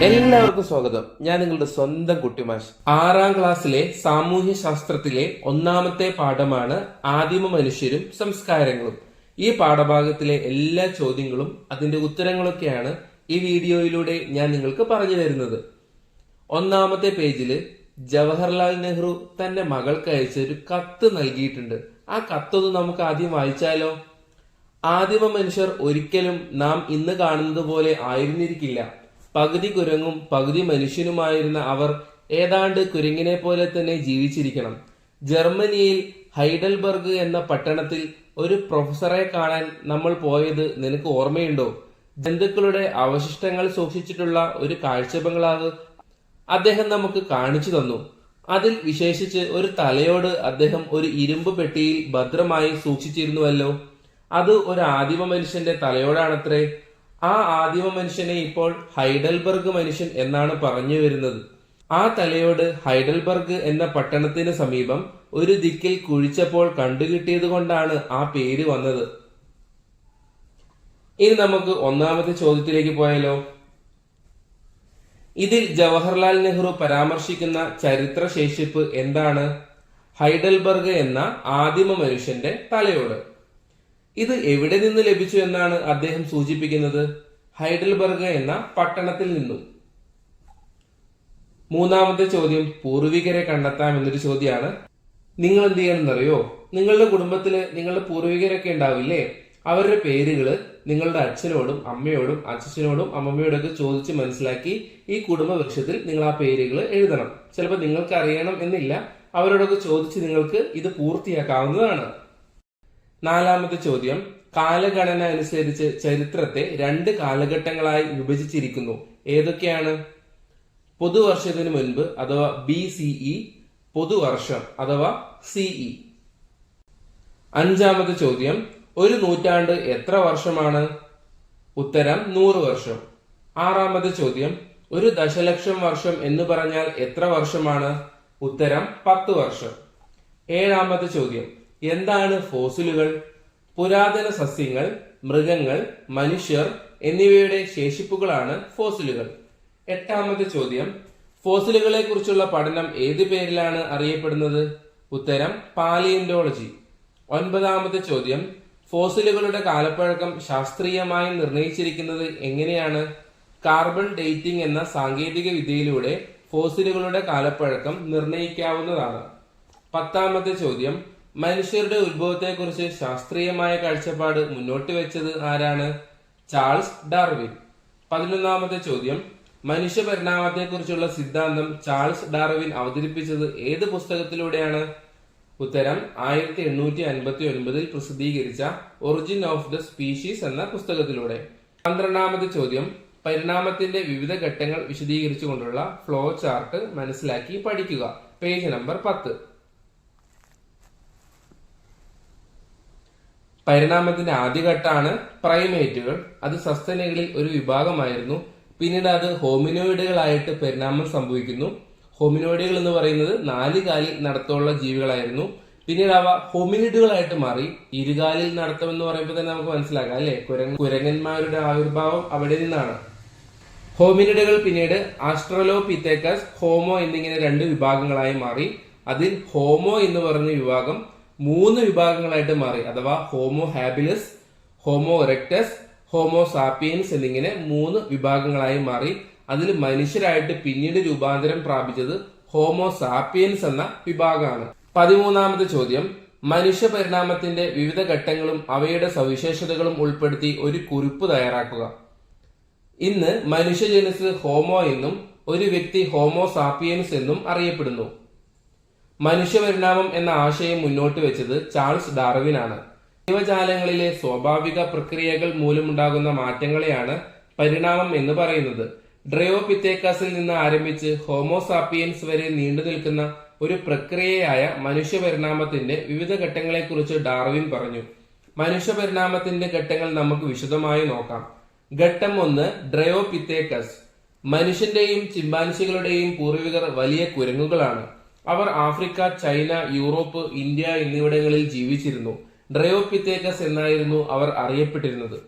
എല്ലാവർക്കും സ്വാഗതം. ഞാൻ നിങ്ങളുടെ സ്വന്തം കുട്ടിമാഷ് ആറാം ക്ലാസ്സിലെ സാമൂഹ്യ ശാസ്ത്രത്തിലെ ഒന്നാമത്തെ പാഠമാണ് ആദിമ മനുഷ്യരും സംസ്കാരങ്ങളും. ഈ പാഠഭാഗത്തിലെ എല്ലാ ചോദ്യങ്ങളും അതിന്റെ ഉത്തരങ്ങളൊക്കെയാണ് ഈ വീഡിയോയിലൂടെ ഞാൻ നിങ്ങൾക്ക് പറഞ്ഞു തരുന്നത്. ഒന്നാമത്തെ പേജിൽ ജവഹർലാൽ നെഹ്റു തന്റെ മകൾക്ക് അയച്ച ഒരു കത്ത് നൽകിയിട്ടുണ്ട്. ആ കത്തൊന്ന് നമുക്ക് ആദ്യം വായിച്ചാലോ? ആദിമ മനുഷ്യർ ഒരിക്കലും നാം ഇന്ന് കാണുന്നത് പോലെ ആയിരുന്നിരിക്കില്ല. പകുതി കുരങ്ങും പകുതി മനുഷ്യനുമായിരുന്ന അവർ ഏതാണ്ട് കുരങ്ങിനെ പോലെ തന്നെ ജീവിച്ചിരിക്കണം. ജർമ്മനിയിൽ ഹൈഡൽബർഗ് എന്ന പട്ടണത്തിൽ ഒരു പ്രൊഫസറെ കാണാൻ നമ്മൾ പോയത് നിനക്ക് ഓർമ്മയുണ്ടോ? ജന്തുക്കളുടെ അവശിഷ്ടങ്ങൾ സൂക്ഷിച്ചിട്ടുള്ള ഒരു കാഴ്ച ബംഗ്ലാവ് അദ്ദേഹം നമുക്ക് കാണിച്ചു തന്നു. അതിൽ വിശേഷിച്ച് ഒരു തലയോട് അദ്ദേഹം ഒരു ഇരുമ്പ് പെട്ടിയിൽ ഭദ്രമായി സൂക്ഷിച്ചിരുന്നുവല്ലോ. അത് ഒരു ആദിമ മനുഷ്യന്റെ തലയോടാണത്രേ. ആ ആദിമ മനുഷ്യനെ ഇപ്പോൾ ഹൈഡൽബർഗ് മനുഷ്യൻ എന്നാണ് പറഞ്ഞു വരുന്നത്. ആ തലയോട് ഹൈഡൽബർഗ് എന്ന പട്ടണത്തിന് സമീപം ഒരു ദിക്കിൽ കുഴിച്ചപ്പോൾ കണ്ടുകിട്ടിയത് കൊണ്ടാണ് ആ പേര് വന്നത്. ഇനി നമുക്ക് ഒന്നാമത്തെ ചോദ്യത്തിലേക്ക് പോയാലോ? ഇതിൽ ജവഹർലാൽ നെഹ്റു പരാമർശിക്കുന്ന ചരിത്ര ശേഷിപ്പ് എന്താണ്? ഹൈഡൽബർഗ് എന്ന ആദിമ മനുഷ്യന്റെ തലയോട്. ഇത് എവിടെ നിന്ന് ലഭിച്ചു എന്നാണ് അദ്ദേഹം സൂചിപ്പിക്കുന്നത്? ഹൈഡൽബർഗ് എന്ന പട്ടണത്തിൽ നിന്നും. മൂന്നാമത്തെ ചോദ്യം പൂർവികരെ കണ്ടെത്താം എന്നൊരു ചോദ്യമാണ്. നിങ്ങൾ എന്ത് ചെയ്യണമെന്നറിയോ? നിങ്ങളുടെ കുടുംബത്തിൽ നിങ്ങളുടെ പൂർവികരൊക്കെ ഉണ്ടാവില്ലേ? അവരുടെ പേരുകൾ നിങ്ങളുടെ അച്ഛനോടും അമ്മയോടും അച്ഛനോടും അമ്മമ്മയോടൊക്കെ ചോദിച്ച് മനസ്സിലാക്കി ഈ കുടുംബ വൃക്ഷത്തിൽ നിങ്ങൾ ആ പേരുകൾ എഴുതണം. ചിലപ്പോൾ നിങ്ങൾക്ക് അറിയണം എന്നില്ല. അവരോടൊക്കെ ചോദിച്ച് നിങ്ങൾക്ക് ഇത് പൂർത്തിയാക്കാവുന്നതാണ്. നാലാമത്തെ ചോദ്യം. കാലഘടന അനുസരിച്ച് ചരിത്രത്തെ രണ്ട് കാലഘട്ടങ്ങളായി വിഭജിച്ചിരിക്കുന്നു. ഏതൊക്കെയാണ്? പൊതുവർഷത്തിന് മുൻപ് അഥവാ ബി സിഇ പൊതുവർഷം അഥവാ സിഇ. അഞ്ചാമത്തെ ചോദ്യം. ഒരു നൂറ്റാണ്ട് എത്ര വർഷമാണ്? ഉത്തരം നൂറ് വർഷം. ആറാമത്തെ ചോദ്യം. ഒരു ദശലക്ഷം വർഷം എന്ന് പറഞ്ഞാൽ എത്ര വർഷമാണ്? ഉത്തരം പത്ത് വർഷം. ഏഴാമത്തെ ചോദ്യം. എന്താണ് ഫോസിലുകൾ? പുരാതന സസ്യങ്ങൾ മൃഗങ്ങൾ മനുഷ്യർ എന്നിവയുടെ ശേഷിപ്പുകളാണ് ഫോസിലുകൾ. എട്ടാമത്തെ ചോദ്യം ഫോസിലുകളെ കുറിച്ചുള്ള പഠനം ഏത് പേരിലാണ് അറിയപ്പെടുന്നത്? ഉത്തരം പാലിയന്റോളജി ഒൻപതാമത്തെ ചോദ്യം ഫോസിലുകളുടെ കാലപ്പഴക്കം ശാസ്ത്രീയമായി നിർണയിച്ചിരിക്കുന്നത് എങ്ങനെയാണ്? കാർബൺ ഡേറ്റിംഗ് എന്ന സാങ്കേതിക വിദ്യയിലൂടെ ഫോസിലുകളുടെ കാലപ്പഴക്കം നിർണയിക്കാവുന്നതാണ്. പത്താമത്തെ ചോദ്യം മനുഷ്യരുടെ ഉത്ഭവത്തെക്കുറിച്ച് ശാസ്ത്രീയമായ കാഴ്ചപ്പാട് മുന്നോട്ട് വെച്ചത് ആരാണ്? Charles Darwin. പതിനൊന്നാമത്തെ ചോദ്യം. മനുഷ്യ പരിണാമത്തെക്കുറിച്ചുള്ള സിദ്ധാന്തം ചാൾസ് ഡാർവിൻ അവതരിപ്പിച്ചത് ഏത് പുസ്തകത്തിലൂടെയാണ്? ഉത്തരം ആയിരത്തി എണ്ണൂറ്റി അൻപത്തി ഒൻപതിൽ പ്രസിദ്ധീകരിച്ച ഒറിജിൻ ഓഫ് ദ സ്പീഷീസ് എന്ന പുസ്തകത്തിലൂടെ. പന്ത്രണ്ടാമത്തെ ചോദ്യം. പരിണാമത്തിന്റെ വിവിധ ഘട്ടങ്ങൾ വിശദീകരിച്ചുകൊണ്ടുള്ള ഫ്ലോ ചാർട്ട് മനസ്സിലാക്കി പഠിക്കുക. പേജ് നമ്പർ പത്ത്. പരിണാമത്തിന്റെ ആദ്യഘട്ടമാണ് പ്രൈമേറ്റുകൾ. അത് സസ്തനികളിൽ ഒരു വിഭാഗമായിരുന്നു. പിന്നീട് അത് ഹോമിനോയിഡുകളായിട്ട് പരിണാമം സംഭവിക്കുന്നു. ഹോമിനോയിഡുകൾ എന്ന് പറയുന്നത് നാല് കാലിൽ നടത്തമുള്ള ജീവികളായിരുന്നു. പിന്നീട് അവ ഹോമിനിഡുകളായിട്ട് മാറി. ഇരുകാലിൽ നടത്തം എന്ന് പറയുമ്പോൾ തന്നെ നമുക്ക് മനസ്സിലാക്കാം അല്ലെ? കുരങ്ങ കുരങ്ങന്മാരുടെ ആവിർഭാവം അവിടെ നിന്നാണ്. ഹോമിനിഡുകൾ പിന്നീട് ആസ്ട്രലോപിത്തേക്കസ് ഹോമോ എന്നിങ്ങനെ രണ്ട് വിഭാഗങ്ങളായി മാറി. അതിൽ ഹോമോ എന്ന് പറഞ്ഞ വിഭാഗം മൂന്ന് വിഭാഗങ്ങളായിട്ട് മാറി. അഥവാ Homo habilis Homo erectus Homo sapiens എന്നിങ്ങനെ മൂന്ന് വിഭാഗങ്ങളായി മാറി. അതിൽ മനുഷ്യരായിട്ട് പിന്നീട് രൂപാന്തരം പ്രാപിച്ചത് ഹോമോ സാപ്പിയൻസ് എന്ന വിഭാഗമാണ്. പതിമൂന്നാമത്തെ ചോദ്യം. മനുഷ്യ പരിണാമത്തിന്റെ വിവിധ ഘട്ടങ്ങളും അവയുടെ സവിശേഷതകളും ഉൾപ്പെടുത്തി ഒരു കുറിപ്പ് തയ്യാറാക്കുക. ഇന്ന് മനുഷ്യജനസ് ഹോമോ എന്നും ഒരു വ്യക്തി ഹോമോ സാപ്പിയൻസ് എന്നും അറിയപ്പെടുന്നു. മനുഷ്യപരിണാമം എന്ന ആശയം മുന്നോട്ട് വെച്ചത് ചാൾസ് ഡാർവിനാണ്. ജീവജാലങ്ങളിലെ സ്വാഭാവിക പ്രക്രിയകൾ മൂലമുണ്ടാകുന്ന മാറ്റങ്ങളെയാണ് പരിണാമം എന്ന് പറയുന്നത്. ഡ്രയോപിത്തേക്കാസിൽ നിന്ന് ആരംഭിച്ച് ഹോമോസാപ്പിയൻസ് വരെ നീണ്ടു നിൽക്കുന്ന ഒരു പ്രക്രിയയായ മനുഷ്യപരിണാമത്തിന്റെ വിവിധ ഘട്ടങ്ങളെക്കുറിച്ച് ഡാർവിൻ പറഞ്ഞു. മനുഷ്യപരിണാമത്തിന്റെ ഘട്ടങ്ങൾ നമുക്ക് വിശദമായി നോക്കാം. ഘട്ടം ഒന്ന് ഡ്രയോപിത്തേക്കസ്. മനുഷ്യന്റെയും ചിമ്പാൻസികളുടെയും പൂർവികർ വലിയ കുരങ്ങുകളാണ്. അവർ ആഫ്രിക്ക ചൈന യൂറോപ്പ് ഇന്ത്യ എന്നിവിടങ്ങളിൽ ജീവിച്ചിരുന്നു. ഡ്രയോപിത്തേക്കസ് എന്നായിരുന്നു അവർ അറിയപ്പെട്ടിരുന്നത്.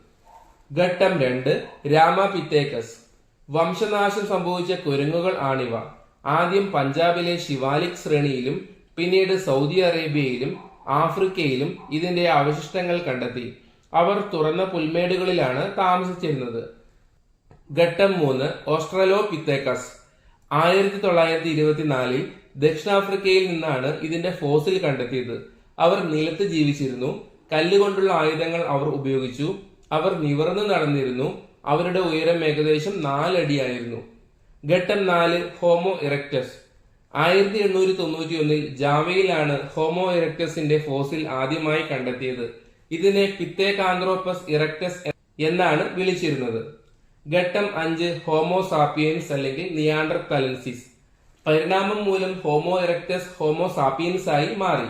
ഘട്ടം രണ്ട് രാമപിത്തേക്കസ്. വംശനാശം സംഭവിച്ച കുരങ്ങുകൾ ആണിവ. ആദ്യം പഞ്ചാബിലെ ശിവാലിക് ശ്രേണിയിലും പിന്നീട് സൗദി അറേബ്യയിലും ആഫ്രിക്കയിലും ഇതിന്റെ അവശിഷ്ടങ്ങൾ കണ്ടെത്തി. അവർ തുറന്ന പുൽമേടുകളിലാണ് താമസിച്ചിരുന്നത്. ഘട്ടം മൂന്ന് ഓസ്ട്രലോ പിത്തേക്കസ് ആയിരത്തി തൊള്ളായിരത്തി ഇരുപത്തിനാലിൽ ദക്ഷിണാഫ്രിക്കയിൽ നിന്നാണ് ഇതിന്റെ ഫോസിൽ കണ്ടെത്തിയത്. അവർ നിലത്ത് ജീവിച്ചിരുന്നു. കല്ലുകൊണ്ടുള്ള ആയുധങ്ങൾ അവർ ഉപയോഗിച്ചു. അവർ നിവർന്നു നടന്നിരുന്നു. അവരുടെ ഉയരം ഏകദേശം നാലടിയായിരുന്നു. ഘട്ടം നാല് ഹോമോ ഇറക്ടസ് ആയിരത്തി എണ്ണൂറ്റി തൊണ്ണൂറ്റി ഒന്നിൽ ജാവയിലാണ് ഹോമോ ഇറക്ടസിന്റെ ഫോസിൽ ആദ്യമായി കണ്ടെത്തിയത്. ഇതിനെ പിത്തേകാന്ത്രോപ്പസ് ഇറക്ടസ് എന്നാണ് വിളിച്ചിരുന്നത്. ഘട്ടം അഞ്ച് ഹോമോ സാപ്പിയൻസ് അല്ലെങ്കിൽ നിയാണ്ടർ തലൻസിസ് പരിണാമം മൂലം ഹോമോ എറക്ടസ് ഹോമോ സാപ്പിയൻസ് ആയി മാറി.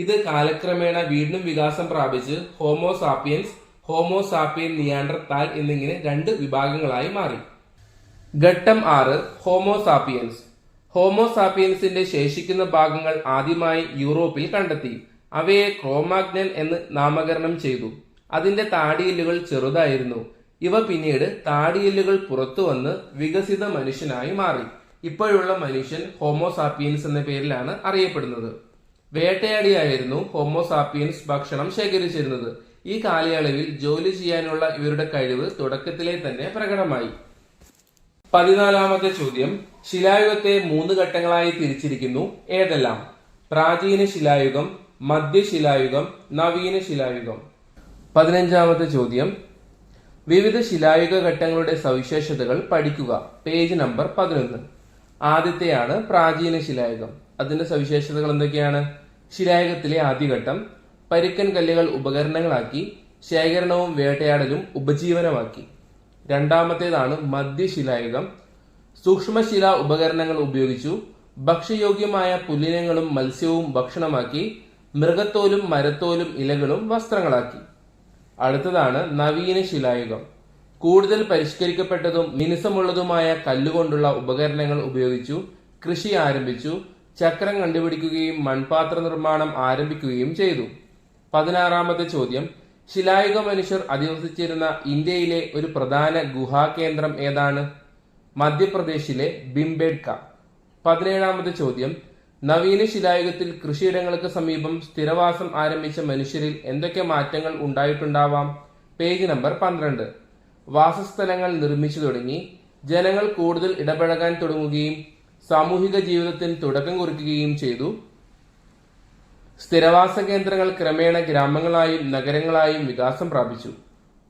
ഇത് കാലക്രമേണ വീണ്ടും വികാസം പ്രാപിച്ച് Homo sapiens Homo sapien Neanderthal എന്നിങ്ങനെ രണ്ട് വിഭാഗങ്ങളായി മാറി. ഘട്ടം ആറ് ഹോമോ സാപ്പിയൻസ് ഹോമോ സാപ്പിയൻസിന്റെ ശേഷിക്കുന്ന ഭാഗങ്ങൾ ആദ്യമായി യൂറോപ്പിൽ കണ്ടെത്തി. അവയെ ക്രോമാഗ്നൻ എന്ന് നാമകരണം ചെയ്തു. അതിന്റെ താടിയെല്ലുകൾ ചെറുതായിരുന്നു. ഇവ പിന്നീട് താടിയെല്ലുകൾ പുറത്തു വന്ന് വികസിത മനുഷ്യനായി മാറി. ഇപ്പോഴുള്ള മനുഷ്യൻ ഹോമോസാപ്പിയൻസ് എന്ന പേരിലാണ് അറിയപ്പെടുന്നത്. വേട്ടയാടിയായിരുന്നു ഹോമോസാപ്പിയൻസ് ഭക്ഷണം ശേഖരിച്ചിരുന്നത്. ഈ കാലയളവിൽ ജോലി ചെയ്യാനുള്ള ഇവരുടെ കഴിവ് തുടക്കത്തിലെ തന്നെ പ്രകടമായി. പതിനാലാമത്തെ ചോദ്യം ശിലായുഗത്തെ മൂന്ന് ഘട്ടങ്ങളായി തിരിച്ചിരിക്കുന്നു ഏതെല്ലാം? പ്രാചീന ശിലായുഗം മധ്യശിലായുഗം നവീന ശിലായുഗം. പതിനഞ്ചാമത്തെ ചോദ്യം വിവിധ ശിലായുഗ ഘട്ടങ്ങളുടെ സവിശേഷതകൾ പഠിക്കുക. പേജ് നമ്പർ പതിനൊന്ന്. ആദ്യത്തെയാണ് പ്രാചീന ശിലായുഗം. അതിന്റെ സവിശേഷതകൾ എന്തൊക്കെയാണ്? ശിലായുഗത്തിലെ ആദ്യഘട്ടം പരുക്കൻ കല്ലുകൾ ഉപകരണങ്ങളാക്കി ശേഖരണവും വേട്ടയാടലും ഉപജീവനമാക്കി. രണ്ടാമത്തേതാണ് മധ്യശിലായുഗം. സൂക്ഷ്മശില ഉപകരണങ്ങൾ ഉപയോഗിച്ചു ഭക്ഷ്യയോഗ്യമായ പുല്ലിനങ്ങളും മത്സ്യവും ഭക്ഷണമാക്കി മൃഗത്തോലും മരത്തോലും ഇലകളും വസ്ത്രങ്ങളാക്കി. അടുത്തതാണ് നവീന ശിലായുഗം. കൂടുതൽ പരിഷ്കരിക്കപ്പെട്ടതും മിനുസമുള്ളതുമായ കല്ലുകൊണ്ടുള്ള ഉപകരണങ്ങൾ ഉപയോഗിച്ചു കൃഷി ആരംഭിച്ചു ചക്രം കണ്ടുപിടിക്കുകയും മൺപാത്ര നിർമ്മാണം ആരംഭിക്കുകയും ചെയ്തു. പതിനാറാമത്തെ ചോദ്യം. ശിലായുഗ മനുഷ്യർ അധിവസിച്ചിരുന്ന ഇന്ത്യയിലെ ഒരു പ്രധാന ഗുഹാകേന്ദ്രം ഏതാണ്? മധ്യപ്രദേശിലെ ബിംബേഡ്ക പതിനേഴാമത്തെ ചോദ്യം. നവീന ശിലായുഗത്തിൽ കൃഷിയിടങ്ങൾക്ക് സമീപം സ്ഥിരവാസം ആരംഭിച്ച മനുഷ്യരിൽ എന്തൊക്കെ മാറ്റങ്ങൾ ഉണ്ടായിട്ടുണ്ടാവാം? പേജ് നമ്പർ പന്ത്രണ്ട്. വാസസ്ഥലങ്ങൾ നിർമ്മിച്ചു തുടങ്ങി. ജനങ്ങൾ കൂടുതൽ ഇടപഴകാൻ തുടങ്ങുകയും സാമൂഹിക ജീവിതത്തിന് തുടക്കം കുറിക്കുകയും ചെയ്തു. സ്ഥിരവാസ കേന്ദ്രങ്ങൾ ക്രമേണ ഗ്രാമങ്ങളായും നഗരങ്ങളായും വികാസം പ്രാപിച്ചു.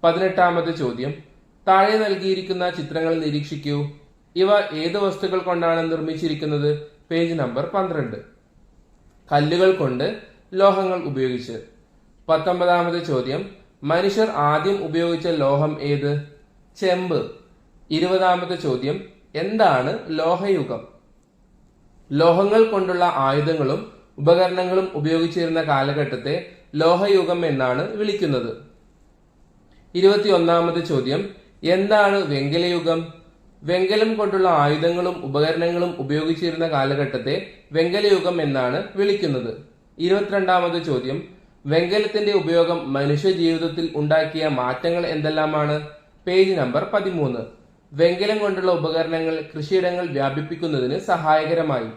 പതിനെട്ടാമത്തെ ചോദ്യം. താഴെ നൽകിയിരിക്കുന്ന ചിത്രങ്ങൾ നിരീക്ഷിക്കൂ. ഇവ ഏത് വസ്തുക്കൾ കൊണ്ടാണ് നിർമ്മിച്ചിരിക്കുന്നത്? പേജ് നമ്പർ പന്ത്രണ്ട്. കല്ലുകൾ കൊണ്ട് ലോഹങ്ങൾ ഉപയോഗിച്ച്. പത്തൊമ്പതാമത്തെ ചോദ്യം. മനുഷ്യർ ആദ്യം ഉപയോഗിച്ച ലോഹം ഏത്? ചെമ്പ്. ഇരുപതാമത്തെ ചോദ്യം എന്താണ് ലോഹയുഗം? ലോഹങ്ങൾ കൊണ്ടുള്ള ആയുധങ്ങളും ഉപകരണങ്ങളും ഉപയോഗിച്ചിരുന്ന കാലഘട്ടത്തെ ലോഹയുഗം എന്നാണ് വിളിക്കുന്നത്. ഇരുപത്തിയൊന്നാമത്തെ ചോദ്യം എന്താണ് വെങ്കലയുഗം? വെങ്കലം കൊണ്ടുള്ള ആയുധങ്ങളും ഉപകരണങ്ങളും ഉപയോഗിച്ചിരുന്ന കാലഘട്ടത്തെ വെങ്കലയുഗം എന്നാണ് വിളിക്കുന്നത്. ഇരുപത്തിരണ്ടാമത് ചോദ്യം വെങ്കലത്തിന്റെ ഉപയോഗം മനുഷ്യ ജീവിതത്തിൽ ഉണ്ടാക്കിയ മാറ്റങ്ങൾ എന്തെല്ലാമാണ്? പേജ് നമ്പർ പതിമൂന്ന്. വെങ്കലം കൊണ്ടുള്ള ഉപകരണങ്ങൾ കൃഷിയിടങ്ങൾ വ്യാപിപ്പിക്കുന്നതിന് സഹായകരമായി.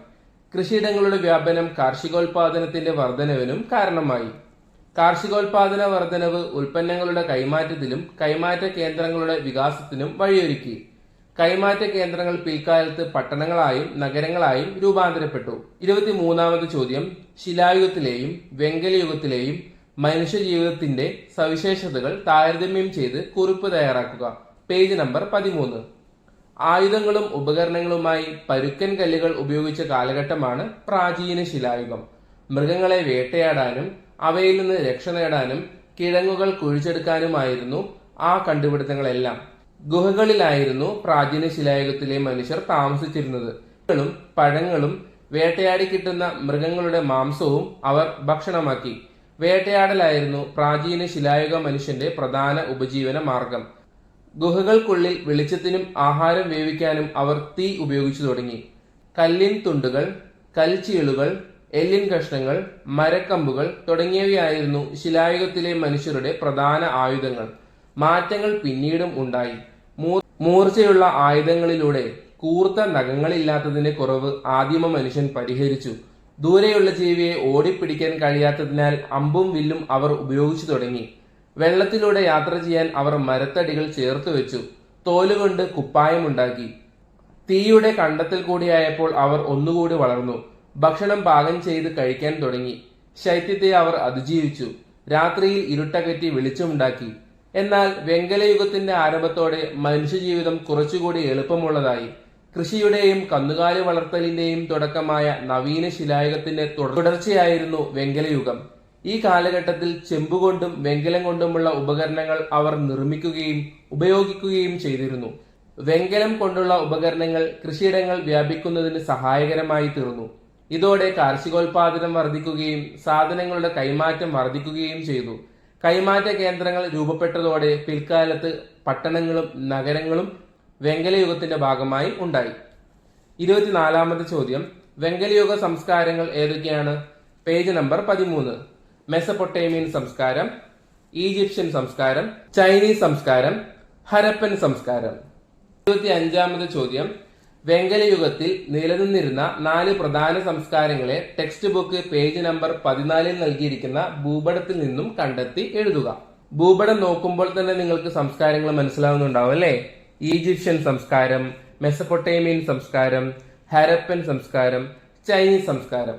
കൃഷിയിടങ്ങളുടെ വ്യാപനം കാർഷികോൽപാദനത്തിന്റെ വർധനവിനും കാരണമായി. കാർഷികോൽപാദന വർധനവ് ഉൽപ്പന്നങ്ങളുടെ കൈമാറ്റത്തിലും കൈമാറ്റ കേന്ദ്രങ്ങളുടെ വികാസത്തിനും വഴിയൊരുക്കി. കൈമാറ്റ കേന്ദ്രങ്ങൾ പിൽക്കാലത്ത് പട്ടണങ്ങളായും നഗരങ്ങളായും രൂപാന്തരപ്പെട്ടു. ഇരുപത്തിമൂന്നാമത് ചോദ്യം ശിലായുഗത്തിലെയും വെങ്കലയുഗത്തിലെയും മനുഷ്യജീവിതത്തിന്റെ സവിശേഷതകൾ താരതമ്യം ചെയ്ത് കുറിപ്പ് തയ്യാറാക്കുക. പേജ് നമ്പർ പതിമൂന്ന്. ആയുധങ്ങളും ഉപകരണങ്ങളുമായി പരുക്കൻ കല്ലുകൾ ഉപയോഗിച്ച കാലഘട്ടമാണ് പ്രാചീന ശിലായുഗം. മൃഗങ്ങളെ വേട്ടയാടാനും അവയിൽ നിന്ന് രക്ഷ നേടാനും കിഴങ്ങുകൾ കുഴിച്ചെടുക്കാനുമായിരുന്നു ആ കണ്ടുപിടുത്തങ്ങളെല്ലാം. ഗുഹകളിലായിരുന്നു പ്രാചീന ശിലായുഗത്തിലെ മനുഷ്യർ താമസിച്ചിരുന്നത് ും. പഴങ്ങളും വേട്ടയാടി കിട്ടുന്ന മൃഗങ്ങളുടെ മാംസവും അവർ ഭക്ഷണമാക്കി. വേട്ടയാടലായിരുന്നു പ്രാചീന ശിലായുഗ മനുഷ്യന്റെ പ്രധാന ഉപജീവന മാർഗം. ഗുഹകൾക്കുള്ളിൽ വെളിച്ചത്തിനും ആഹാരം വേവിക്കാനും അവർ തീ ഉപയോഗിച്ചു തുടങ്ങി. കല്ലിൻ തുണ്ടുകൾ കൽച്ചീളുകൾ എല്ലിൻ കഷ്ണങ്ങൾ മരക്കമ്പുകൾ തുടങ്ങിയവയായിരുന്നു ശിലായുഗത്തിലെ മനുഷ്യരുടെ പ്രധാന ആയുധങ്ങൾ. മാറ്റങ്ങൾ പിന്നീടും ഉണ്ടായി. മൂർച്ചയുള്ള ആയുധങ്ങളിലൂടെ കൂർത്ത നഖങ്ങളില്ലാത്തതിന്റെ കുറവ് ആദിമ മനുഷ്യൻ പരിഹരിച്ചു. ദൂരെയുള്ള ജീവിയെ ഓടിപ്പിടിക്കാൻ കഴിയാത്തതിനാൽ അമ്പും വില്ലും അവർ ഉപയോഗിച്ചു തുടങ്ങി. വെള്ളത്തിലൂടെ യാത്ര ചെയ്യാൻ അവർ മരത്തടികൾ ചേർത്ത് വെച്ചു. തോലുകൊണ്ട് കുപ്പായമുണ്ടാക്കി തീയുടെ കണ്ടെത്തൽ കൂടിയായപ്പോൾ അവർ ഒന്നുകൂടി വളർന്നു. ഭക്ഷണം പാകം ചെയ്ത് കഴിക്കാൻ തുടങ്ങി. ശൈത്യത്തെ അവർ അതിജീവിച്ചു. രാത്രിയിൽ ഇരുട്ടകറ്റി വെളിച്ചമുണ്ടാക്കി. എന്നാൽ വെങ്കലയുഗത്തിന്റെ ആരംഭത്തോടെ മനുഷ്യജീവിതം കുറച്ചുകൂടി എളുപ്പമുള്ളതായി കൃഷിയുടെയും കന്നുകാലി വളർത്തലിന്റെയും തുടക്കമായ നവീന ശിലായുഗത്തിന്റെ തുടർച്ചയായിരുന്നു വെങ്കലയുഗം. ഈ കാലഘട്ടത്തിൽ ചെമ്പുകൊണ്ടും വെങ്കലം കൊണ്ടുമുള്ള ഉപകരണങ്ങൾ അവർ നിർമ്മിക്കുകയും ഉപയോഗിക്കുകയും ചെയ്തിരുന്നു. വെങ്കലം കൊണ്ടുള്ള ഉപകരണങ്ങൾ കൃഷിയിടങ്ങൾ വ്യാപിക്കുന്നതിന് സഹായകരമായി തീർന്നു. ഇതോടെ കാർഷികോൽപാദനം വർദ്ധിക്കുകയും സാധനങ്ങളുടെ കൈമാറ്റം വർദ്ധിക്കുകയും ചെയ്തു. കൈമാറ്റ കേന്ദ്രങ്ങൾ രൂപപ്പെട്ടതോടെ പിൽക്കാലത്ത് പട്ടണങ്ങളും നഗരങ്ങളും വെങ്കലയുഗത്തിന്റെ ഭാഗമായി ഉണ്ടായി. ഇരുപത്തിനാലാമത്തെ ചോദ്യം വെങ്കലയുഗ സംസ്കാരങ്ങൾ ഏതൊക്കെയാണ്? പേജ് നമ്പർ പതിമൂന്ന്. മെസപ്പൊട്ടേമിയൻ സംസ്കാരം ഈജിപ്ഷ്യൻ സംസ്കാരം ചൈനീസ് സംസ്കാരം ഹരപ്പൻ സംസ്കാരം. ഇരുപത്തി അഞ്ചാമത് ചോദ്യം വെങ്കലയുഗത്തിൽ നിലനിന്നിരുന്ന നാല് പ്രധാന സംസ്കാരങ്ങളെ ടെക്സ്റ്റ് ബുക്ക് പേജ് നമ്പർ പതിനാലിൽ നൽകിയിരിക്കുന്ന ഭൂപടത്തിൽ നിന്നും കണ്ടെത്തി എഴുതുക. ഭൂപടം നോക്കുമ്പോൾ തന്നെ നിങ്ങൾക്ക് സംസ്കാരങ്ങൾ മനസ്സിലാവുന്നുണ്ടാവും അല്ലേ? ഈജിപ്ഷ്യൻ സംസ്കാരം മെസപ്പൊട്ടേമിയൻ സംസ്കാരം ഹരപ്പൻ സംസ്കാരം ചൈനീസ് സംസ്കാരം.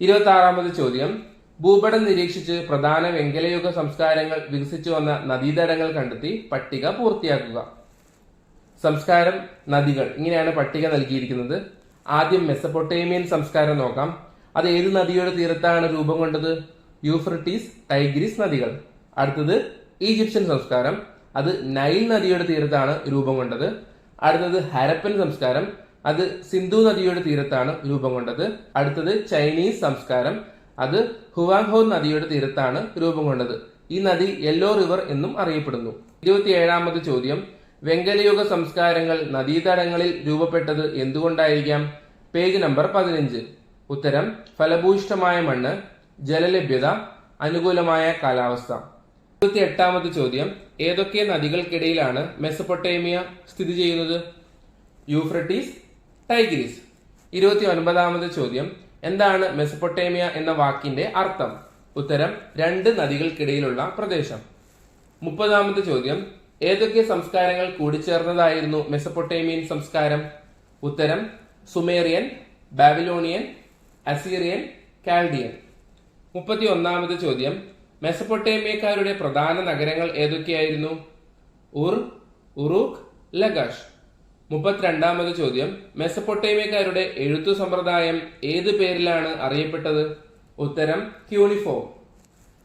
ഇരുപത്തി ആറാമത് ചോദ്യം. ഭൂപടം നിരീക്ഷിച്ച് പ്രധാന വെങ്കലയുഗ സംസ്കാരങ്ങൾ വികസിച്ചു വന്ന നദീതടങ്ങൾ കണ്ടെത്തി പട്ടിക പൂർത്തിയാക്കുക. സംസ്കാരം നദികൾ ഇങ്ങനെയാണ് പട്ടിക നൽകിയിരിക്കുന്നത്. ആദ്യം മെസ്സപ്പൊട്ടേമിയൻ സംസ്കാരം നോക്കാം. അത് ഏത് നദിയുടെ തീരത്താണ് രൂപം കൊണ്ടത്? യൂഫ്രട്ടീസ് ടൈഗ്രീസ് നദികൾ. അടുത്തത് ഈജിപ്ഷ്യൻ സംസ്കാരം. അത് നൈൽ നദിയുടെ തീരത്താണ് രൂപം കൊണ്ടത്. അടുത്തത് ഹരപ്പൻ സംസ്കാരം. അത് സിന്ധു നദിയുടെ തീരത്താണ് രൂപം കൊണ്ടത്. അടുത്തത് ചൈനീസ് സംസ്കാരം. അത് ഹുവാങ്ഹോ നദിയുടെ തീരത്താണ് രൂപം കൊണ്ടത്. ഈ നദി യെല്ലോ റിവർ എന്നും അറിയപ്പെടുന്നു. ഇരുപത്തിയേഴാമത് ചോദ്യം. വെങ്കലയുഗ സംസ്കാരങ്ങൾ നദീതടങ്ങളിൽ രൂപപ്പെട്ടത് എന്തുകൊണ്ടായിരിക്കാം? പേജ് നമ്പർ പതിനഞ്ച്. ഉത്തരം ഫലഭൂയിഷ്ഠമായ മണ്ണ് ജലലഭ്യത അനുകൂലമായ കാലാവസ്ഥ. ഇരുപത്തി എട്ടാമത് ചോദ്യം ഏതൊക്കെ നദികൾക്കിടയിലാണ് മെസ്സപ്പൊട്ടേമിയ സ്ഥിതി ചെയ്യുന്നത്? Euphrates Tigris. ഇരുപത്തി ഒൻപതാമത് ചോദ്യം എന്താണ് മെസ്സപ്പൊട്ടേമിയ എന്ന വാക്കിന്റെ അർത്ഥം? ഉത്തരം രണ്ട് നദികൾക്കിടയിലുള്ള പ്രദേശം. മുപ്പതാമത് ചോദ്യം ഏതൊക്കെ സംസ്കാരങ്ങൾ കൂടിച്ചേർന്നതായിരുന്നു മെസപ്പൊട്ടേമിയൻ സംസ്കാരം? ഉത്തരം സുമേറിയൻ ബാബിലോണിയൻ അസീറിയൻ കാൽഡിയൻ. മുപ്പത്തി ഒന്നാമത് ചോദ്യം മെസപ്പൊട്ടേമിയക്കാരുടെ പ്രധാന നഗരങ്ങൾ ഏതൊക്കെയായിരുന്നു? ഉർ ഉറൂഖ് ലഗാഷ്. മുപ്പത്തിരണ്ടാമത് ചോദ്യം മെസപ്പൊട്ടേമിയക്കാരുടെ എഴുത്തു സമ്പ്രദായം ഏത് പേരിലാണ് അറിയപ്പെട്ടത്? ഉത്തരം ക്യൂണിഫോം.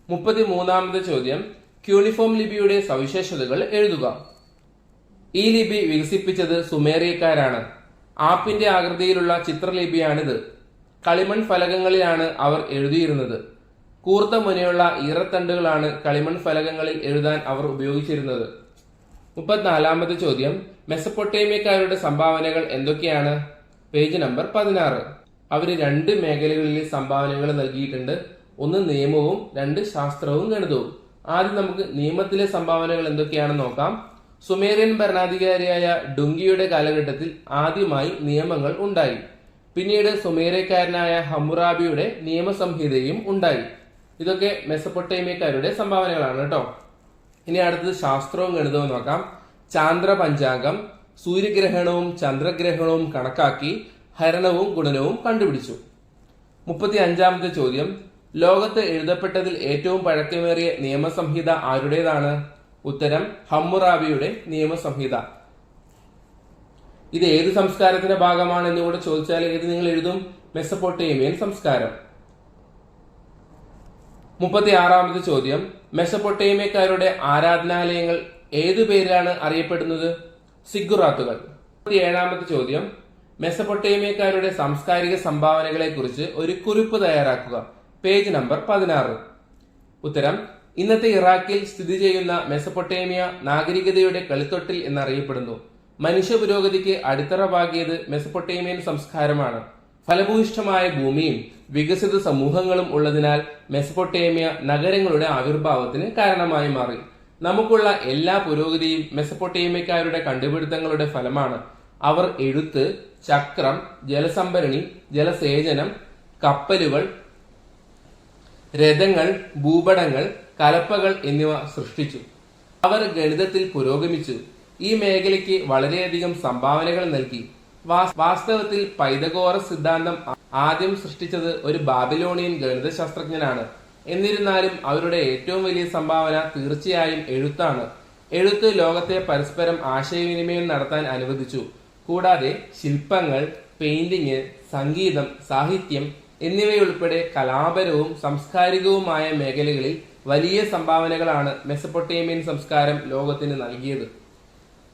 മുപ്പത്തി മൂന്നാമത് ചോദ്യം ക്യൂണിഫോം ലിപിയുടെ സവിശേഷതകൾ എഴുതുക. ഈ ലിപി വികസിപ്പിച്ചത് സുമേറിയക്കാരാണ്. ആപ്പിന്റെ ആകൃതിയിലുള്ള ചിത്രലിപിയാണിത്. കളിമൺ ഫലകങ്ങളിലാണ് അവർ എഴുതിയിരുന്നത്. കൂർത്ത മുനയുള്ള ഈറത്തണ്ടുകളാണ് കളിമൺ ഫലകങ്ങളിൽ എഴുതാൻ അവർ ഉപയോഗിച്ചിരുന്നത്. മുപ്പത്തിനാലാമത് ചോദ്യം. മെസപ്പൊട്ടേമിയക്കാരുടെ സംഭാവനകൾ എന്തൊക്കെയാണ്? പേജ് നമ്പർ പതിനാറ്. അവർ രണ്ട് മേഖലകളിൽ സംഭാവനകൾ നൽകിയിട്ടുണ്ട്. ഒന്ന് നിയമവും രണ്ട് ശാസ്ത്രവും ഗണിതവും. ആദ്യം നമുക്ക് നിയമത്തിലെ സംഭാവനകൾ എന്തൊക്കെയാണെന്ന് നോക്കാം. സുമേറിയൻ ഭരണാധികാരിയായ ഡുങ്കിയുടെ കാലഘട്ടത്തിൽ ആദ്യമായി നിയമങ്ങൾ ഉണ്ടായി. പിന്നീട് സുമേറിയക്കാരനായ ഹമുറാബിയുടെ നിയമസംഹിതയും ഉണ്ടായി. ഇതൊക്കെ മെസ്സപ്പൊട്ടേമിയക്കാരുടെ സംഭാവനകളാണ് കേട്ടോ. ഇനി അടുത്തത് ശാസ്ത്രവും ഗണിതവും നോക്കാം. ചാന്ദ്ര പഞ്ചാംഗം സൂര്യഗ്രഹണവും ചന്ദ്രഗ്രഹണവും കണക്കാക്കി ഹരണവും ഗുണനവും കണ്ടുപിടിച്ചു. മുപ്പത്തി അഞ്ചാമത്തെ ചോദ്യം. ലോകത്ത് എഴുതപ്പെട്ടതിൽ ഏറ്റവും പഴക്കമേറിയ നിയമസംഹിത ആരുടേതാണ്? ഉത്തരം ഹമ്മുറാബിയുടെ നിയമസംഹിത. ഇത് ഏത് സംസ്കാരത്തിന്റെ ഭാഗമാണ് എന്നുകൂടെ ചോദിച്ചാൽ ഇത് നിങ്ങൾ എഴുതും? മെസ്സപ്പൊട്ടേമിയൻ സംസ്കാരം. മുപ്പത്തി ആറാമത് ചോദ്യം. മെസ്സപ്പൊട്ടേമിയക്കാരുടെ ആരാധനാലയങ്ങൾ ഏതു പേരിലാണ് അറിയപ്പെടുന്നത്? സിഗുറാത്തുകൾ. മുപ്പത്തി ഏഴാമത്തെ ചോദ്യം. മെസ്സപ്പൊട്ടേമിയക്കാരുടെ സാംസ്കാരിക സംഭാവനകളെ കുറിച്ച് ഒരു കുറിപ്പ് തയ്യാറാക്കുക. പേജ് നമ്പർ പതിനാറ്. ഉത്തരം ഇന്നത്തെ ഇറാഖിൽ സ്ഥിതി ചെയ്യുന്ന മെസപ്പൊട്ടേമിയ നാഗരികതയുടെ കളിത്തൊട്ടിൽ എന്നറിയപ്പെടുന്നു. മനുഷ്യ പുരോഗതിക്ക് അടിത്തറ പാകിയത് മെസപ്പൊട്ടേമിയൻ സംസ്കാരമാണ്. ഫലഭൂയിഷ്ഠമായ ഭൂമിയും വികസിത സമൂഹങ്ങളും ഉള്ളതിനാൽ മെസപ്പൊട്ടേമിയ നഗരങ്ങളുടെ ആവിർഭാവത്തിന് കാരണമായി മാറി. നമുക്കുള്ള എല്ലാ പുരോഗതിയും മെസപ്പൊട്ടേമിയക്കാരുടെ കണ്ടുപിടുത്തങ്ങളുടെ ഫലമാണ്. അവർ എഴുത്ത് ചക്രം ജലസംഭരണി ജലസേചനം കപ്പലുകൾ രഥങ്ങൾ ഭൂപടങ്ങൾ കലപ്പകൾ എന്നിവ സൃഷ്ടിച്ചു. അവർ ഗണിതത്തിൽ പുരോഗമിച്ചു. ഈ മേഖലയ്ക്ക് വളരെയധികം സംഭാവനകൾ നൽകി. വാസ്തവത്തിൽ പൈതഗോറസ് സിദ്ധാന്തം ആദ്യം സൃഷ്ടിച്ചത് ഒരു ബാബിലോണിയൻ ഗണിതശാസ്ത്രജ്ഞനാണ്. എന്നിരുന്നാലും അവരുടെ ഏറ്റവും വലിയ സംഭാവന തീർച്ചയായും എഴുത്താണ്. എഴുത്ത് ലോകത്തെ പരസ്പരം ആശയവിനിമയം നടത്താൻ അനുവദിച്ചു. കൂടാതെ ശില്പങ്ങൾ പെയിന്റിങ് സംഗീതം സാഹിത്യം എന്നിവയുൾപ്പെടെ കലാപരവും സാംസ്കാരികവുമായ മേഖലകളിൽ വലിയ സംഭാവനകളാണ് മെസപ്പൊട്ടേമിയൻ സംസ്കാരം ലോകത്തിന് നൽകിയത്.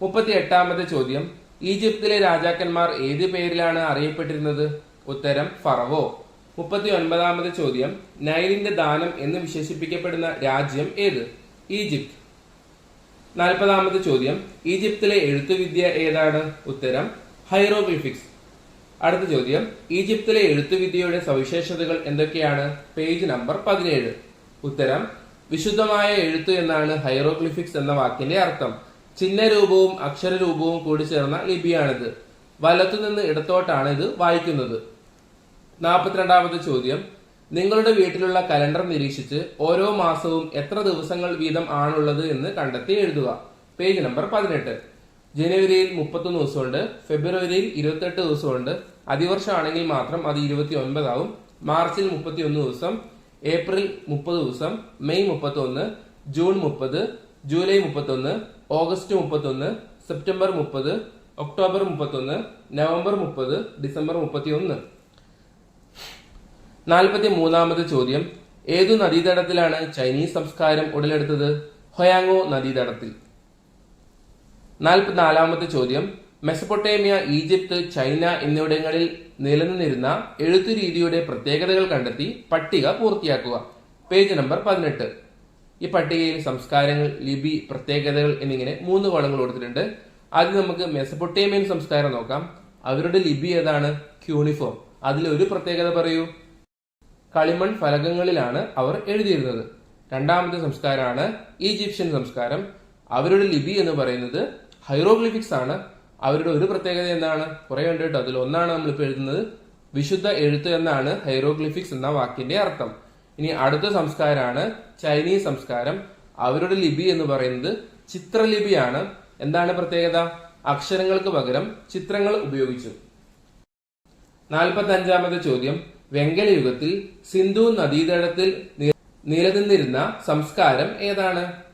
മുപ്പത്തി എട്ടാമത്തെ ചോദ്യം ഈജിപ്തിലെ രാജാക്കന്മാർ ഏത് പേരിലാണ് അറിയപ്പെട്ടിരുന്നത്? ഉത്തരം ഫറവോ. മുപ്പത്തി ഒൻപതാമത്തെ ചോദ്യം നൈലിന്റെ ദാനം എന്ന് വിശേഷിപ്പിക്കപ്പെടുന്ന രാജ്യം ഏത്? ഈജിപ്ത്. നാൽപ്പതാമത്തെ ചോദ്യം ഈജിപ്തിലെ എഴുത്തുവിദ്യ ഏതാണ്? ഉത്തരം ഹൈറോഗ്ലിഫിക്സ് അടുത്ത ചോദ്യം. ഈജിപ്തിലെ എഴുത്തുവിദ്യയുടെ സവിശേഷതകൾ എന്തൊക്കെയാണ്? പേജ് നമ്പർ പതിനേഴ്. ഉത്തരം വിശുദ്ധമായ എഴുത്ത് എന്നാണ് ഹൈറോഗ്ലിഫിക്സ് എന്ന വാക്കിന്റെ അർത്ഥം. ചിഹ്നരൂപവും അക്ഷരരൂപവും കൂടി ചേർന്ന ലിപിയാണിത്. വലത്തുനിന്ന് ഇടത്തോട്ടാണ് ഇത് വായിക്കുന്നത്. നാൽപ്പത്തിരണ്ടാമത്തെ ചോദ്യം. നിങ്ങളുടെ വീട്ടിലുള്ള കലണ്ടർ നിരീക്ഷിച്ച് ഓരോ മാസവും എത്ര ദിവസങ്ങൾ വീതം ആണുള്ളത് എന്ന് കണ്ടെത്തി എഴുതുക. പേജ് നമ്പർ പതിനെട്ട്. ജനുവരിയിൽ മുപ്പത്തൊന്ന് ദിവസമുണ്ട് ഫെബ്രുവരിയിൽ ഇരുപത്തെട്ട് ദിവസമുണ്ട്. അതിവർഷമാണെങ്കിൽ മാത്രം അത് ഇരുപത്തി ഒൻപതാവും മാർച്ചിൽ മുപ്പത്തി ഒന്ന് ദിവസം ഏപ്രിൽ മുപ്പത് ദിവസം മെയ് മുപ്പത്തൊന്ന് ജൂൺ മുപ്പത് ജൂലൈ മുപ്പത്തൊന്ന് ഓഗസ്റ്റ് മുപ്പത്തൊന്ന് സെപ്റ്റംബർ മുപ്പത് ഒക്ടോബർ മുപ്പത്തൊന്ന് നവംബർ മുപ്പത് ഡിസംബർ മുപ്പത്തി ഒന്ന് നാൽപ്പത്തി മൂന്നാമത് ചോദ്യം. ഏതു നദീതടത്തിലാണ് ചൈനീസ് സംസ്കാരം ഉടലെടുത്തത്? ഹൊയാങ്ങോ നദീതടത്തിൽ. നാൽപ്പത്തിനാലാമത്തെ ചോദ്യം. മെസപ്പൊട്ടേമിയ ഈജിപ്ത് ചൈന എന്നിവിടങ്ങളിൽ നിലനിന്നിരുന്ന എഴുത്തു രീതിയുടെ പ്രത്യേകതകൾ കണ്ടെത്തി പട്ടിക പൂർത്തിയാക്കുക. പേജ് നമ്പർ പതിനെട്ട്. ഈ പട്ടികയിൽ സംസ്കാരങ്ങൾ ലിപി പ്രത്യേകതകൾ എന്നിങ്ങനെ മൂന്ന് കോളങ്ങൾ കൊടുത്തിട്ടുണ്ട്. ആദ്യം നമുക്ക് മെസപ്പൊട്ടേമിയൻ സംസ്കാരം നോക്കാം. അവരുടെ ലിപി ഏതാണ്? ക്യൂണിഫോം. അതിൽ ഒരു പ്രത്യേകത പറയൂ. കളിമൺ ഫലകങ്ങളിലാണ് അവർ എഴുതിയിരുന്നത്. രണ്ടാമത്തെ സംസ്കാരമാണ് ഈജിപ്ഷ്യൻ സംസ്കാരം. അവരുടെ ലിപി എന്ന് പറയുന്നത് ഹൈറോഗ്ലിഫിക്സ് ആണ്. അവരുടെ ഒരു പ്രത്യേകത എന്താണ്? കുറെ ഉണ്ട് കേട്ടോ. അതിൽ ഒന്നാണ് നമ്മളിപ്പോൾ എഴുതുന്നത്. വിശുദ്ധ എഴുത്ത് എന്നാണ് ഹൈറോഗ്ലിഫിക്സ് എന്ന വാക്കിന്റെ അർത്ഥം. ഇനി അടുത്ത സംസ്കാരമാണ് ചൈനീസ് സംസ്കാരം. അവരുടെ ലിപി എന്ന് പറയുന്നത് ചിത്രലിപിയാണ്. എന്താണ് പ്രത്യേകത? അക്ഷരങ്ങൾക്ക് പകരം ചിത്രങ്ങൾ ഉപയോഗിച്ചു. നാൽപ്പത്തി അഞ്ചാമത്തെ ചോദ്യം. വെങ്കലയുഗത്തിൽ സിന്ധു നദീതടത്തിൽ നിലനിന്നിരുന്ന സംസ്കാരം ഏതാണ്?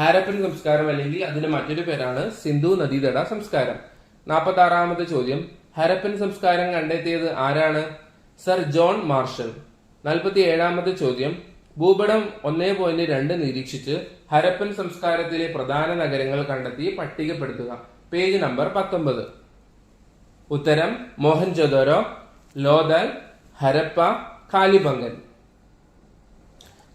ഹാരപ്പൻ സംസ്കാരം അല്ലെങ്കിൽ അതിന്റെ മറ്റൊരു പേരാണ് സിന്ധു നദീതട സംസ്കാരം. നാൽപ്പത്തി ആറാമത്തെ ചോദ്യം. ഹരപ്പൻ സംസ്കാരം കണ്ടെത്തിയത് ആരാണ്? Sir John Marshall. നാൽപ്പത്തി ഏഴാമത്തെ ചോദ്യം. ഭൂപടം ഒന്നേ പോയിന്റ് രണ്ട് നിരീക്ഷിച്ച് ഹരപ്പൻ സംസ്കാരത്തിലെ പ്രധാന നഗരങ്ങൾ കണ്ടെത്തി പട്ടികപ്പെടുത്തുക. പേജ് നമ്പർ പത്തൊമ്പത്. ഉത്തരം. മോഹൻജൊദോരോ ലോതൽ ഹരപ്പ കാലിബംഗൻ.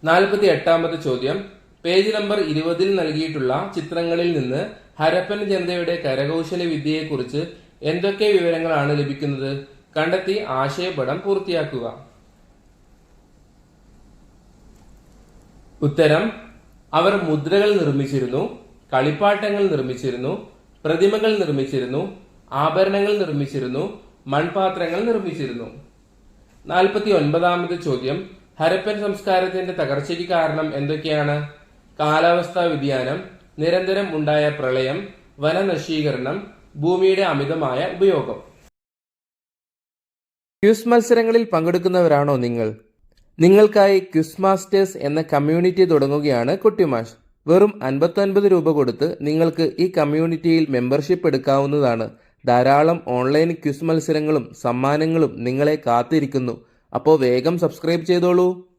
നാൽപ്പത്തി എട്ടാമത്തെ ചോദ്യം. പേജ് നമ്പർ ഇരുപതിൽ നൽകിയിട്ടുള്ള ചിത്രങ്ങളിൽ നിന്ന് ഹരപ്പൻ ജനതയുടെ കരകൗശല വിദ്യയെക്കുറിച്ച് എന്തൊക്കെ വിവരങ്ങളാണ് ലഭിക്കുന്നത്? കണ്ടെത്തി ആശയപടം പൂർത്തിയാക്കുക. ഉത്തരം അവർ മുദ്രകൾ നിർമ്മിച്ചിരുന്നു കളിപ്പാട്ടങ്ങൾ നിർമ്മിച്ചിരുന്നു പ്രതിമകൾ നിർമ്മിച്ചിരുന്നു ആഭരണങ്ങൾ നിർമ്മിച്ചിരുന്നു മൺപാത്രങ്ങൾ നിർമ്മിച്ചിരുന്നു. നാൽപ്പത്തി ഒൻപതാമത് ചോദ്യം ഹരപ്പൻ സംസ്കാരത്തിന്റെ തകർച്ചയ്ക്ക് കാരണം എന്തൊക്കെയാണ്? കാലാവസ്ഥാ വ്യതിയാനം നിരന്തരം ഉണ്ടായ പ്രളയം വനനശീകരണം ഭൂമിയുടെ അമിതമായ ഉപയോഗം. ക്യൂസ് മത്സരങ്ങളിൽ പങ്കെടുക്കുന്നവരാണോ നിങ്ങൾ? നിങ്ങൾക്കായി ക്യൂസ് മാസ്റ്റേഴ്സ് എന്ന കമ്മ്യൂണിറ്റി തുടങ്ങുകയാണ് കുട്ടിമാഷ്. വെറും അൻപത്തൊൻപത് രൂപ കൊടുത്ത് നിങ്ങൾക്ക് ഈ കമ്മ്യൂണിറ്റിയിൽ മെമ്പർഷിപ്പ് എടുക്കാവുന്നതാണ്. ധാരാളം ഓൺലൈൻ ക്വിസ് മത്സരങ്ങളും സമ്മാനങ്ങളും നിങ്ങളെ കാത്തിരിക്കുന്നു. അപ്പോൾ വേഗം സബ്സ്ക്രൈബ് ചെയ്തോളൂ.